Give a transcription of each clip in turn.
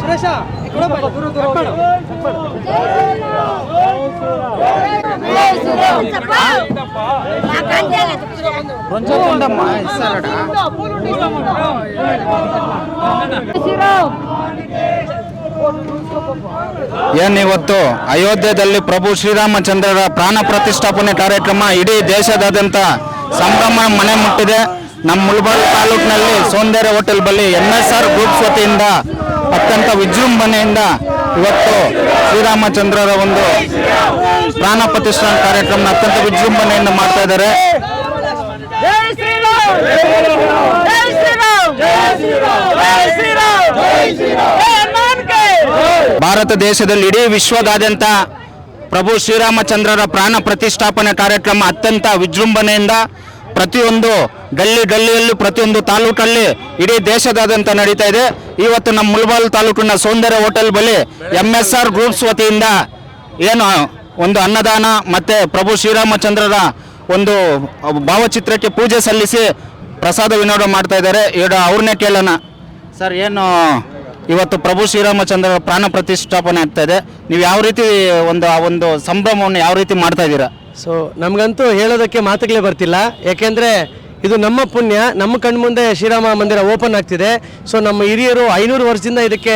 ಸುರೇಶ ಶ್ರೀರಾಮ್. ಶ್ರೀರಾಮ್. ಏನಿವತ್ತು? ಅಯೋಧ್ಯೆಯಲ್ಲಿ ಪ್ರಭು ಶ್ರೀರಾಮಚಂದ್ರರ ಪ್ರಾಣ ಪ್ರತಿಷ್ಠಾಪನೆ ಕಾರ್ಯಕ್ರಮ ಇಡೀ ದೇಶದಾದ್ಯಂತ ಸಂಭ್ರಮ ಮನೆ ಮುಟ್ಟಿದೆ. ನಮ್ಮ ಮುಳಬಾಲ್ ತಾಲೂಕಿನಲ್ಲಿ ಸೌಂದರ್ಯ ಹೋಟೆಲ್ ಬಳಿ ಎನ್ ಎಸ್ ಆರ್ ಗ್ರೂಪ್ಸ್ ವತಿಯಿಂದ ಅತ್ಯಂತ ವಿಜೃಂಭಣೆಯಿಂದ ಇವತ್ತು ಶ್ರೀರಾಮಚಂದ್ರರ ಒಂದು ಪ್ರಾಣ ಪ್ರತಿಷ್ಠಾನ ಕಾರ್ಯಕ್ರಮ ಅತ್ಯಂತ ವಿಜೃಂಭಣೆಯಿಂದ ಮಾಡ್ತಾ ಇದ್ದಾರೆ. ಭಾರತ ದೇಶದಲ್ಲಿ ಇಡೀ ವಿಶ್ವದಾದ್ಯಂತ ಪ್ರಭು ಶ್ರೀರಾಮಚಂದ್ರರ ಪ್ರಾಣ ಪ್ರತಿಷ್ಠಾಪನೆ ಕಾರ್ಯಕ್ರಮ ಅತ್ಯಂತ ವಿಜೃಂಭಣೆಯಿಂದ ಪ್ರತಿಯೊಂದು ಗಲ್ಲಿ ಗಲ್ಲಿಯಲ್ಲೂ ಪ್ರತಿಯೊಂದು ತಾಲೂಕಲ್ಲಿ ಇಡೀ ದೇಶದಾದ್ಯಂತ ನಡೀತಾ ಇದೆ. ಇವತ್ತು ನಮ್ಮ ಮುಲ್ಬಾಲ್ ತಾಲೂಕಿನ ಸೌಂದರ್ಯ ಹೋಟೆಲ್ ಬಳಿ ಎಂ ಎಸ್ ಆರ್ ಗ್ರೂಪ್ಸ್ ವತಿಯಿಂದ ಏನು ಒಂದು ಅನ್ನದಾನ ಮತ್ತೆ ಪ್ರಭು ಶ್ರೀರಾಮಚಂದ್ರರ ಒಂದು ಭಾವಚಿತ್ರಕ್ಕೆ ಪೂಜೆ ಸಲ್ಲಿಸಿ ಪ್ರಸಾದ ವಿನೋದ ಮಾಡ್ತಾ ಇದ್ದಾರೆ. ಈಗ ಅವ್ರನ್ನೇ ಕೇಳೋಣ. ಸರ್, ಏನು ಇವತ್ತು ಪ್ರಭು ಶ್ರೀರಾಮಚಂದ್ರ ಪ್ರಾಣ ಪ್ರತಿಷ್ಠಾಪನೆ ಆಗ್ತಾ ಇದೆ. ನೀವು ಯಾವ ರೀತಿ ಒಂದು ಆ ಒಂದು ಸಂಭ್ರಮವನ್ನು ಯಾವ ರೀತಿ ಮಾಡ್ತಾ ಇದ್ದೀರಾ? ಸೊ ನಮಗಂತೂ ಹೇಳೋದಕ್ಕೆ ಮಾತುಗಳೇ ಬರ್ತಿಲ್ಲ. ಯಾಕೆಂದರೆ ಇದು ನಮ್ಮ ಪುಣ್ಯ, ನಮ್ಮ ಕಣ್ಮುಂದೆ ಶ್ರೀರಾಮ ಮಂದಿರ ಓಪನ್ ಆಗ್ತಿದೆ. ಸೊ ನಮ್ಮ ಹಿರಿಯರು ಐನೂರು ವರ್ಷದಿಂದ ಇದಕ್ಕೆ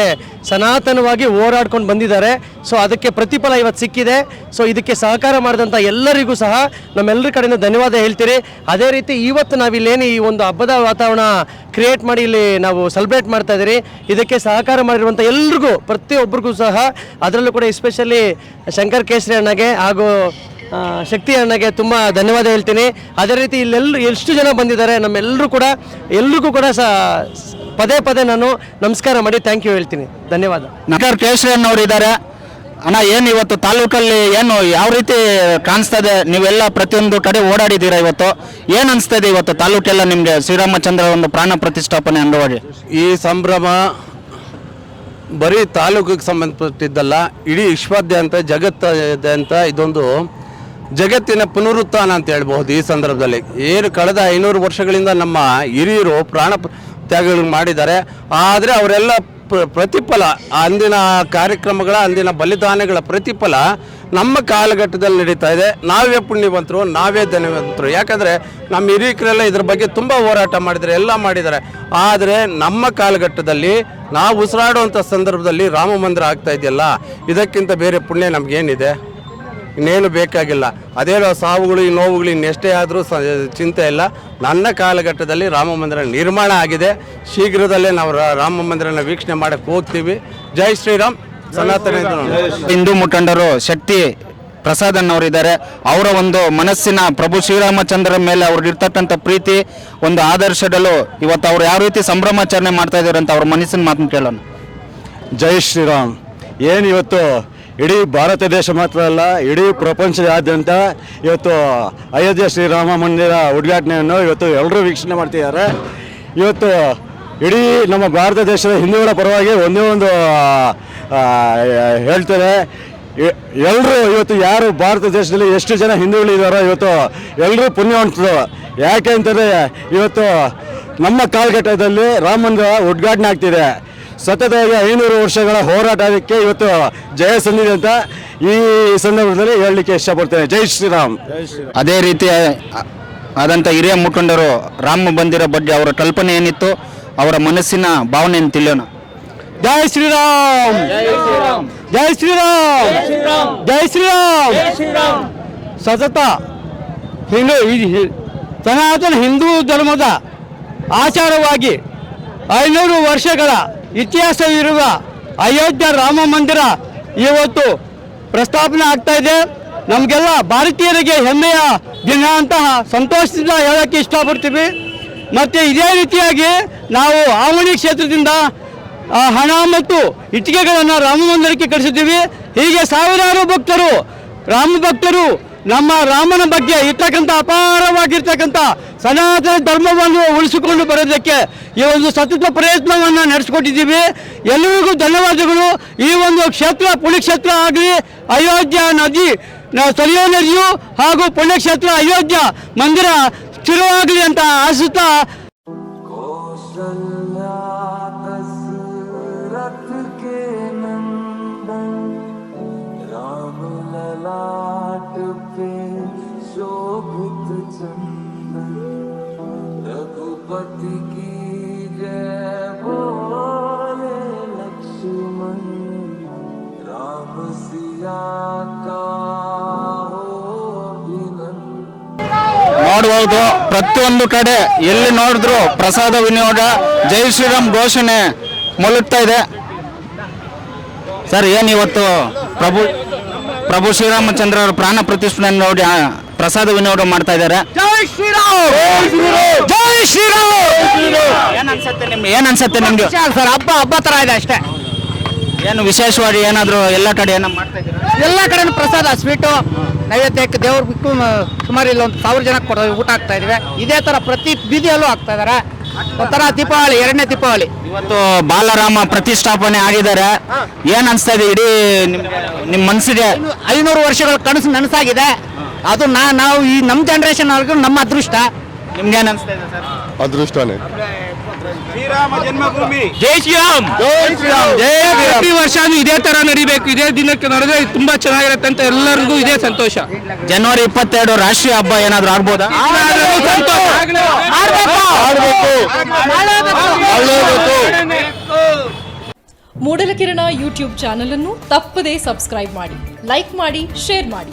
ಸನಾತನವಾಗಿ ಹೋರಾಡ್ಕೊಂಡು ಬಂದಿದ್ದಾರೆ. ಸೊ ಅದಕ್ಕೆ ಪ್ರತಿಫಲ ಇವತ್ತು ಸಿಕ್ಕಿದೆ. ಸೊ ಇದಕ್ಕೆ ಸಹಕಾರ ಮಾಡಿದಂಥ ಎಲ್ಲರಿಗೂ ಸಹ ನಮ್ಮೆಲ್ಲರ ಕಡೆಯಿಂದ ಧನ್ಯವಾದ ಹೇಳ್ತೀರಿ. ಅದೇ ರೀತಿ ಇವತ್ತು ನಾವಿಲ್ಲೇನು ಈ ಒಂದು ಹಬ್ಬದ ವಾತಾವರಣ ಕ್ರಿಯೇಟ್ ಮಾಡಿ ಇಲ್ಲಿ ನಾವು ಸೆಲೆಬ್ರೇಟ್ ಮಾಡ್ತಾ ಇದ್ದೀರಿ. ಇದಕ್ಕೆ ಸಹಕಾರ ಮಾಡಿರುವಂಥ ಎಲ್ರಿಗೂ, ಪ್ರತಿಯೊಬ್ಬರಿಗೂ ಸಹ, ಅದರಲ್ಲೂ ಕೂಡ ಎಸ್ಪೆಷಲಿ ಶಂಕರ್ ಕೇಸರಿ ಅಣ್ಣಗೆ ಹಾಗೂ ಶಕ್ತಿ ಅಣ್ಣಗೆ ತುಂಬ ಧನ್ಯವಾದ ಹೇಳ್ತೀನಿ. ಅದೇ ರೀತಿ ಇಲ್ಲೆಲ್ಲರೂ ಎಷ್ಟು ಜನ ಬಂದಿದ್ದಾರೆ ನಮ್ಮೆಲ್ಲರೂ ಕೂಡ ಎಲ್ರಿಗೂ ಕೂಡ ಸ ಪದೇ ಪದೇ ನಾನು ನಮಸ್ಕಾರ ಮಾಡಿ ಥ್ಯಾಂಕ್ ಯು ಹೇಳ್ತೀನಿ. ಧನ್ಯವಾದ. ನಗರ್ ಕೇಶವನ್ ಅವರು ಇದ್ದಾರೆ. ಅಣ್ಣ ಏನು ಇವತ್ತು ತಾಲೂಕಲ್ಲಿ ಏನು ಯಾವ ರೀತಿ ಕಾಣಿಸ್ತಾ ಇದೆ ನೀವೆಲ್ಲ ಪ್ರತಿಯೊಂದು ಕಡೆ ಓಡಾಡಿದ್ದೀರಾ ಇವತ್ತು? ಏನು ಅನಿಸ್ತಾ ಇದೆ ಇವತ್ತು ತಾಲೂಕೆಲ್ಲ ನಿಮಗೆ? ಶ್ರೀರಾಮಚಂದ್ರ ಒಂದು ಪ್ರಾಣ ಪ್ರತಿಷ್ಠಾಪನೆ ಅಂಗವಾಗಿ. ಈ ಸಂಭ್ರಮ ಬರೀ ತಾಲೂಕಿಗೆ ಸಂಬಂಧಪಟ್ಟಿದ್ದಲ್ಲ ಇಡೀ ವಿಶ್ವಾದ್ಯಂತ ಜಗತ್ತಾದ್ಯಂತ ಇದೊಂದು ಜಗತ್ತಿನ ಪುನರುತ್ಥಾನ ಅಂತ ಹೇಳ್ಬಹುದು ಈ ಸಂದರ್ಭದಲ್ಲಿ. ಏನು ಕಳೆದ ಐನೂರು ವರ್ಷಗಳಿಂದ ನಮ್ಮ ಹಿರಿಯರು ಪ್ರಾಣ ತ್ಯಾಗಗಳು ಮಾಡಿದ್ದಾರೆ. ಆದರೆ ಅವರೆಲ್ಲ ಪ್ರ- ಪ್ರತಿಫಲ, ಅಂದಿನ ಕಾರ್ಯಕ್ರಮಗಳ, ಅಂದಿನ ಬಲಿದಾನಗಳ ಪ್ರತಿಫಲ ನಮ್ಮ ಕಾಲಘಟ್ಟದಲ್ಲಿ ನಡೀತಾ ಇದೆ. ನಾವೇ ಪುಣ್ಯವಂತರು, ನಾವೇ ಧನವಂತರು ಯಾಕಂದರೆ ನಮ್ಮ ಹಿರಿಯಕರೆಲ್ಲ ಇದ್ರ ಬಗ್ಗೆ ತುಂಬ ಹೋರಾಟ ಮಾಡಿದ್ದಾರೆ, ಎಲ್ಲ ಮಾಡಿದ್ದಾರೆ. ಆದರೆ ನಮ್ಮ ಕಾಲಘಟ್ಟದಲ್ಲಿ ನಾವು ಉಸಿರಾಡುವಂಥ ಸಂದರ್ಭದಲ್ಲಿ ರಾಮ ಮಂದಿರ ಆಗ್ತಾ ಇದೆಯಲ್ಲ, ಇದಕ್ಕಿಂತ ಬೇರೆ ಪುಣ್ಯ ನಮಗೇನಿದೆ? ಇನ್ನೇನು ಬೇಕಾಗಿಲ್ಲ. ಅದೇನೋ ಸಾವುಗಳು ಈ ನೋವುಗಳು ಇನ್ನೆಷ್ಟೇ ಆದರೂ ಸ ಚಿಂತೆ ಇಲ್ಲ. ನನ್ನ ಕಾಲಘಟ್ಟದಲ್ಲಿ ರಾಮ ಮಂದಿರ ನಿರ್ಮಾಣ ಆಗಿದೆ. ಶೀಘ್ರದಲ್ಲೇ ನಾವು ರಾಮ ಮಂದಿರನ ವೀಕ್ಷಣೆ ಮಾಡಕ್ಕೆ ಹೋಗ್ತೀವಿ. ಜೈ ಶ್ರೀರಾಮ್. ಸನಾತನ ಹಿಂದೂ ಮುಖಂಡರು ಶಕ್ತಿ ಪ್ರಸಾದನ್ ಅವರಿದ್ದಾರೆ. ಅವರ ಒಂದು ಮನಸ್ಸಿನ ಪ್ರಭು ಶ್ರೀರಾಮಚಂದ್ರ ಮೇಲೆ ಅವ್ರಿಗೆ ಇರ್ತಕ್ಕಂಥ ಪ್ರೀತಿ ಒಂದು ಆದರ್ಶದಲ್ಲೂ ಇವತ್ತು ಅವ್ರು ಯಾವ ರೀತಿ ಸಂಭ್ರಮಾಚರಣೆ ಮಾಡ್ತಾ ಇದ್ದಾರೆ ಅಂತ ಅವ್ರ ಮನಸ್ಸಿನ ಮಾತನ್ನು ಕೇಳೋಣ. ಜೈ ಶ್ರೀರಾಮ್. ಏನು ಇವತ್ತು ಇಡೀ ಭಾರತ ದೇಶ ಮಾತ್ರ ಅಲ್ಲ, ಇಡೀ ಪ್ರಪಂಚದಾದ್ಯಂತ ಇವತ್ತು ಅಯೋಧ್ಯೆ ಶ್ರೀರಾಮ ಮಂದಿರ ಉದ್ಘಾಟನೆಯನ್ನು ಇವತ್ತು ಎಲ್ಲರೂ ವೀಕ್ಷಣೆ ಮಾಡ್ತಿದ್ದಾರೆ. ಇವತ್ತು ಇಡೀ ನಮ್ಮ ಭಾರತ ದೇಶದ ಹಿಂದೂಗಳ ಪರವಾಗಿ ಒಂದೇ ಒಂದು ಹೇಳ್ತಾರೆ. ಎಲ್ಲರೂ ಇವತ್ತು ಯಾರು ಭಾರತ ದೇಶದಲ್ಲಿ ಎಷ್ಟು ಜನ ಹಿಂದೂಗಳಿದ್ದಾರೋ ಇವತ್ತು ಎಲ್ಲರೂ ಪುಣ್ಯವಂತರು. ಯಾಕೆ ಅಂತಂದರೆ ಇವತ್ತು ನಮ್ಮ ಕಾಲಘಟ್ಟದಲ್ಲಿ ರಾಮ ಮಂದಿರ ಉದ್ಘಾಟನೆ ಆಗ್ತಿದೆ. ಸತತವಾಗಿ ಐನೂರು ವರ್ಷಗಳ ಹೋರಾಟಕ್ಕೆ ಇವತ್ತು ಜಯ ಸಂದಿದೆ ಅಂತ ಈ ಸಂದರ್ಭದಲ್ಲಿ ಹೇಳಲಿಕ್ಕೆ ಇಷ್ಟಪಡ್ತೇನೆ. ಜೈ ಶ್ರೀರಾಮ್. ಅದೇ ರೀತಿ ಆದಂಥ ಹಿರಿಯ ಮುಖಂಡರು ರಾಮ ಮಂದಿರ ಬಗ್ಗೆ ಅವರ ಕಲ್ಪನೆ ಏನಿತ್ತು ಅವರ ಮನಸ್ಸಿನ ಭಾವನೆಯನ್ನು ತಿಳಿಯೋಣ? ಜೈ ಶ್ರೀರಾಮ್. ಜೈ ಶ್ರೀರಾಮ್. ಜೈ ಶ್ರೀರಾಮ್. ಸತತ ಹಿಂದೂ ಸನಾತನ ಹಿಂದೂ ಧರ್ಮದ ಆಚಾರವಾಗಿ ಐನೂರು ವರ್ಷಗಳ ಇತಿಹಾಸವಿರುವ ಅಯೋಧ್ಯ ರಾಮ ಮಂದಿರ ಇವತ್ತು ಪ್ರಸ್ತಾಪನೆ ಆಗ್ತಾ ಇದೆ. ನಮಗೆಲ್ಲ ಭಾರತೀಯರಿಗೆ ಹೆಮ್ಮೆಯ ದಿನ ಅಂತಹ ಸಂತೋಷದಿಂದ ಹೇಳೋಕ್ಕೆ ಇಷ್ಟಪಡ್ತೀವಿ. ಮತ್ತು ಇದೇ ರೀತಿಯಾಗಿ ನಾವು ಆವಣಿ ಕ್ಷೇತ್ರದಿಂದ ಹಣ ಮತ್ತು ಇಟ್ಟಿಗೆಗಳನ್ನು ರಾಮ ಮಂದಿರಕ್ಕೆ ಕಳಿಸಿದ್ದೀವಿ. ಹೀಗೆ ಸಾವಿರಾರು ಭಕ್ತರು, ರಾಮ ಭಕ್ತರು ನಮ್ಮ ರಾಮನ ಬಗ್ಗೆ ಇರ್ತಕ್ಕಂಥ ಅಪಾರವಾಗಿರ್ತಕ್ಕಂಥ ಸನಾತನ ಧರ್ಮವನ್ನು ಉಳಿಸಿಕೊಂಡು ಬರೋದಕ್ಕೆ ಈ ಒಂದು ಸತತ ಪ್ರಯತ್ನವನ್ನು ನಡೆಸಿಕೊಟ್ಟಿದ್ದೀವಿ ಎಲ್ಲರಿಗೂ ಧನ್ಯವಾದಗಳು ಈ ಒಂದು ಕ್ಷೇತ್ರ ಪುಣ್ಯಕ್ಷೇತ್ರ ಆಗಲಿ ಅಯೋಧ್ಯ ನದಿ ನ- ಸರಿಯೋ ನದಿಯು ಹಾಗೂ ಪುಣ್ಯಕ್ಷೇತ್ರ ಅಯೋಧ್ಯ ಮಂದಿರ ಸ್ಥಿರವಾಗಲಿ ಅಂತ ಆಶಿಸ್ತಾ दशरथ के नंदन राम ललाट पे शोभित चंदन रघुपति की जय बोले लक्ष्मण राम सिया का हो अभिनंदन ನೋಡಬಹುದು ಪ್ರತಿಯೊಂದು ಕಡೆ ಎಲ್ಲಿ ನೋಡಿದ್ರು ಪ್ರಸಾದ ವಿನಿಯೋಗ ಜೈ ಶ್ರೀರಾಮ್ ಘೋಷಣೆ ಮೊಳಗ್ತಾ ಇದೆ ಸರ್ ಏನು ಇವತ್ತು ಪ್ರಭು ಪ್ರಭು ಶ್ರೀರಾಮಚಂದ್ರರ ಪ್ರಾಣ ಪ್ರತಿಷ್ಠೆ ನೋಡಿ ಆ, ಪ್ರಸಾದ ವಿನಿಯೋಗ ಮಾಡ್ತಾ ಇದ್ದಾರೆ. ಜೈ ಶ್ರೀರಾಮ್! ಜೈ ಶ್ರೀರಾಮ್! ಏನ್ ಅನ್ಸತ್ತೆ ನಿಮ್ಗೆ? ಏನ್ ಅನ್ಸತ್ತೆ ನಿಮ್ಗೆ? ಸರ್ ಹಬ್ಬ ಹಬ್ಬ ತರ ಇದೆ ಅಷ್ಟೇ. ಏನು ವಿಶೇಷವಾಗಿ ಏನಾದ್ರು ಎಲ್ಲ ಕಡೆ ಏನೋ ಮಾಡ್ತಾ ಇದ್ದೀರಾ? ಎಲ್ಲ ಕಡೆ ಪ್ರಸಾದ ಸ್ವೀಟು ನೈವೇದ್ಯಕ್ಕೆ ದೇವ್ರ ಬಿಟ್ಟು ಸುಮಾರು ಇಲ್ಲಿ ಒಂದು ಸಾವಿರ ಜನ ಕೊಡೋ ಊಟ ಆಗ್ತಾ ಇದೀವಿ ಇದೇ ತರ ಪ್ರತಿ ಬೀದಿಯಲ್ಲೂ ಆಗ್ತಾ ಇದಾರೆ ಒಂಥರ ದೀಪಾವಳಿ ಎರಡನೇ ದೀಪಾವಳಿ. ಇವತ್ತು ಬಾಲರಾಮ ಪ್ರತಿಷ್ಠಾಪನೆ ಆಗಿದ್ದಾರೆ. ಏನ್ ಅನ್ಸ್ತಾ ಇದೆ? ಇಡೀ ನಿಮ್ ಇನ್ನು ಐನೂರು ವರ್ಷಗಳ ಕನಸು ನನಸಾಗಿದೆ. ಅದು ನಾ ನಾವು ಈ ನಮ್ಮ ಜನರೇಷನ್ ಅವ್ರಿಗೂ ನಮ್ಮ ಅದೃಷ್ಟ. ನಿಮ್ಗೆ ಏನ್ ಅನ್ಸ್ತಾ ಇದೆ ಸರ್? ಅದೃಷ್ಟನೇ. ಜೈ ಶ್ರೀರಾಮ್. ಪ್ರತಿ ವರ್ಷ ಇದೇ ತರ ನಡಿಬೇಕು. ಇದೇ ದಿನಕ್ಕೆ ನಡೆದ್ರೆ ತುಂಬಾ ಚೆನ್ನಾಗಿರುತ್ತೆ ಅಂತ ಎಲ್ಲರಿಗೂ ಇದೇ ಸಂತೋಷ. ಜನವರಿ ಇಪ್ಪತ್ತೆರಡು ರಾಷ್ಟ್ರೀಯ ಹಬ್ಬ ಏನಾದ್ರು ಆಗ್ಬೋದಾ? ಮೂಡಲಕಿರಣ ಯೂಟ್ಯೂಬ್ ಚಾನಲ್ ಅನ್ನು ತಪ್ಪದೇ ಸಬ್ಸ್ಕ್ರೈಬ್ ಮಾಡಿ ಲೈಕ್ ಮಾಡಿ ಶೇರ್ ಮಾಡಿ.